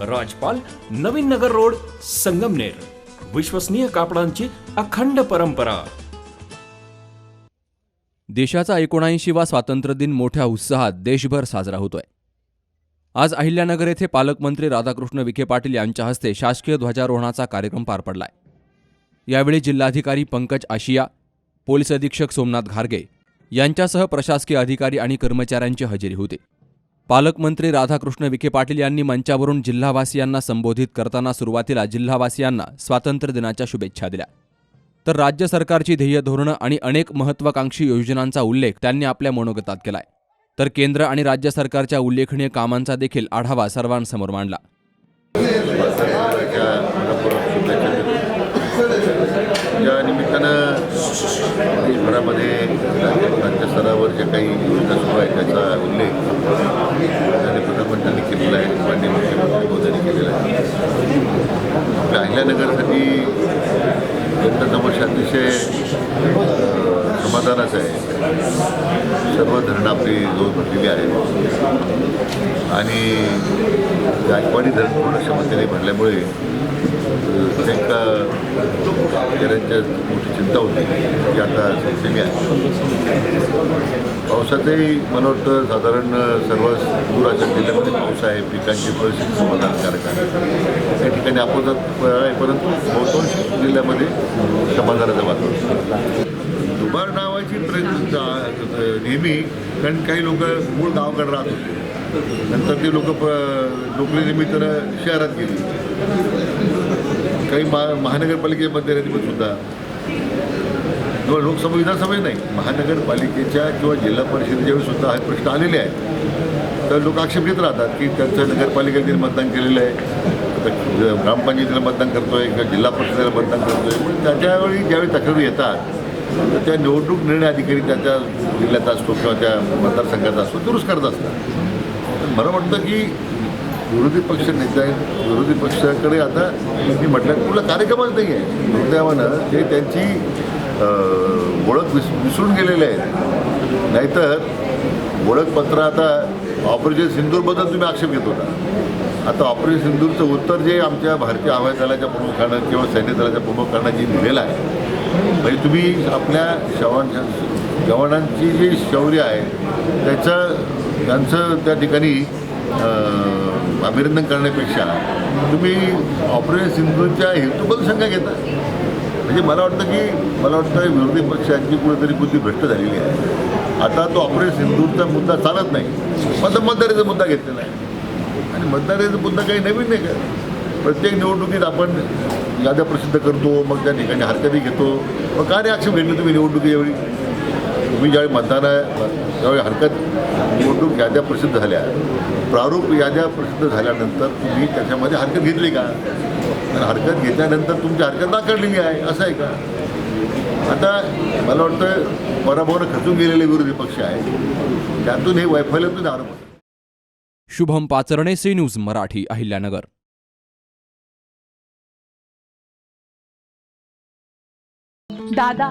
राजपाल Navin Nagar road Sangamner. विश्वसनीय कापडांची अखंड परंपरा. देशाचा एकोणऐंशीवा स्वातंत्र्यदिन मोठ्या उत्साहात देशभर साजरा होतोय. आज अहिल्यानगर येथे पालकमंत्री राधाकृष्ण विखे पाटील यांच्या हस्ते शासकीय ध्वजारोहणाचा कार्यक्रम पार पडलाय. यावेळी जिल्हाधिकारी पंकज आशिया पोलीस अधीक्षक सोमनाथ घारगे यांच्यासह प्रशासकीय अधिकारी आणि कर्मचाऱ्यांची हजेरी होती. पालकमंत्री राधाकृष्ण विखे पाटील यांनी मंचावरून जिल्हावासियांना संबोधित करताना सुरुवातीला जिल्हावासियांना स्वातंत्र्य दिनाच्या शुभेच्छा दिल्या. तर राज्य सरकारची ध्येय धोरणं आणि अनेक महत्वाकांक्षी योजनांचा उल्लेख त्यांनी आपल्या मनोगतात केलाय. तर केंद्र आणि राज्य सरकारच्या उल्लेखनीय कामांचा देखील आढावा सर्वांसमोर मांडला. या निमित्तानं देशभरामध्ये राज्य स्तरावर जे काही योजना सुरू आहे त्याचा उल्लेख केलेला आहे. माननीय मुख्यमंत्री मोदींनी केलेला आहे. आपल्या अहिल्यानगरसाठी जनताचं वर्ष अतिशय समाधानाचं आहे. सर्व धरणं आपली जोर भरलेली आहेत. आणि गायकवाडी धरण पूर्ण क्षमतेने भरल्यामुळे त्यांना शेतकऱ्यांच्या मोठी चिंता होती ती आता संपलेली आहे. पावसाचंही मला वाटतं साधारण सर्व दूर अशा जिल्ह्यामध्ये पाऊस आहे पिकांची परिस्थिती समाधानकारक आहे. त्या ठिकाणी अपोजात आहे परंतु बहुतांश जिल्ह्यामध्ये समाधानाचं वातावरण. दुबार नावाची प्रयत्न नेहमी कारण काही लोक मूळ गावाकडे राहत होते. नंतर ती लोक नोकरीनिमित्तानं शहरात गेली. काही महा महानगरपालिकेमध्ये सुद्धा. किंवा लोकसभा विधानसभा नाही महानगरपालिकेच्या किंवा जिल्हा परिषदेच्या वेळी सुद्धा हा प्रश्न आलेले आहेत. तर लोक आक्षेप घेत राहतात की त्यांचं नगरपालिकेतील मतदान केलेलं आहे. ग्रामपंचायतीला मतदान करतोय किंवा जिल्हा परिषदेला मतदान करतोय. पण त्याच्यावेळी ज्यावेळी तक्रारी येतात तर त्या निवडणूक निर्णय अधिकारी त्याच्या जिल्ह्यात असतो किंवा त्या मतदारसंघाचा असतो दुरुस्त करत असतात. मला वाटतं की विरोधी पक्ष नेते विरोधी पक्षाकडे आता मी म्हटलं तुला कार्यक्रमच नाही आहे. दुर्दैवानं ते त्यांची ओळख विस विसरून गेलेले आहेत. नाहीतर ओळखपत्र आता ऑपरेशन सिंदूरबद्दल तुम्ही आक्षेप घेत होता. आता ऑपरेशन सिंदूरचं उत्तर जे आमच्या भारतीय हवाई दलाच्या प्रमुखानं किंवा सैन्य दलाच्या प्रमुखानं जे दिलेलं आहे म्हणजे तुम्ही आपल्या शवांच्या जवानांची जी शौर्य आहे त्याचं त्यांचं त्या ठिकाणी अभिनंदन करण्यापेक्षा तुम्ही ऑपरेशन सिंधूच्या हेतूबद्दल शंका घेता. म्हणजे मला वाटतं की मला वाटतं विरोधी पक्षांची कुठेतरी बुद्धी भ्रष्ट झालेली आहे. आता तो ऑपरेशन सिंधूरचा मुद्दा चालत नाही. पण तर मतदारीचा मुद्दा घेतलेला आहे. आणि मतदारीचा मुद्दा काही नवीन नाही का? प्रत्येक निवडणुकीत आपण याद्या प्रसिद्ध करतो मग त्या ठिकाणी हरकती घेतो. मग काय नाही आक्षेप घेतले तुम्ही निवडणुकीच्यावेळी तुम्ही ज्यावेळी मतदान आहे त्यावेळी हरकत निवडणूक याद्या प्रसिद्ध झाल्या प्रारूप याद्या प्रसिद्ध झाल्यानंतर तुम्ही त्याच्यामध्ये हरकत घेतली का? आणि हरकत घेतल्यानंतर तुमची हरकत नाकारलेली आहे असं आहे का? आता मला वाटतं पराभवानं खचून गेलेले विरोधी पक्ष आहे त्यातून हे वैफल्यातून आरोप. Shubham Pacharne C news Marathi Ahilyanagar. दादा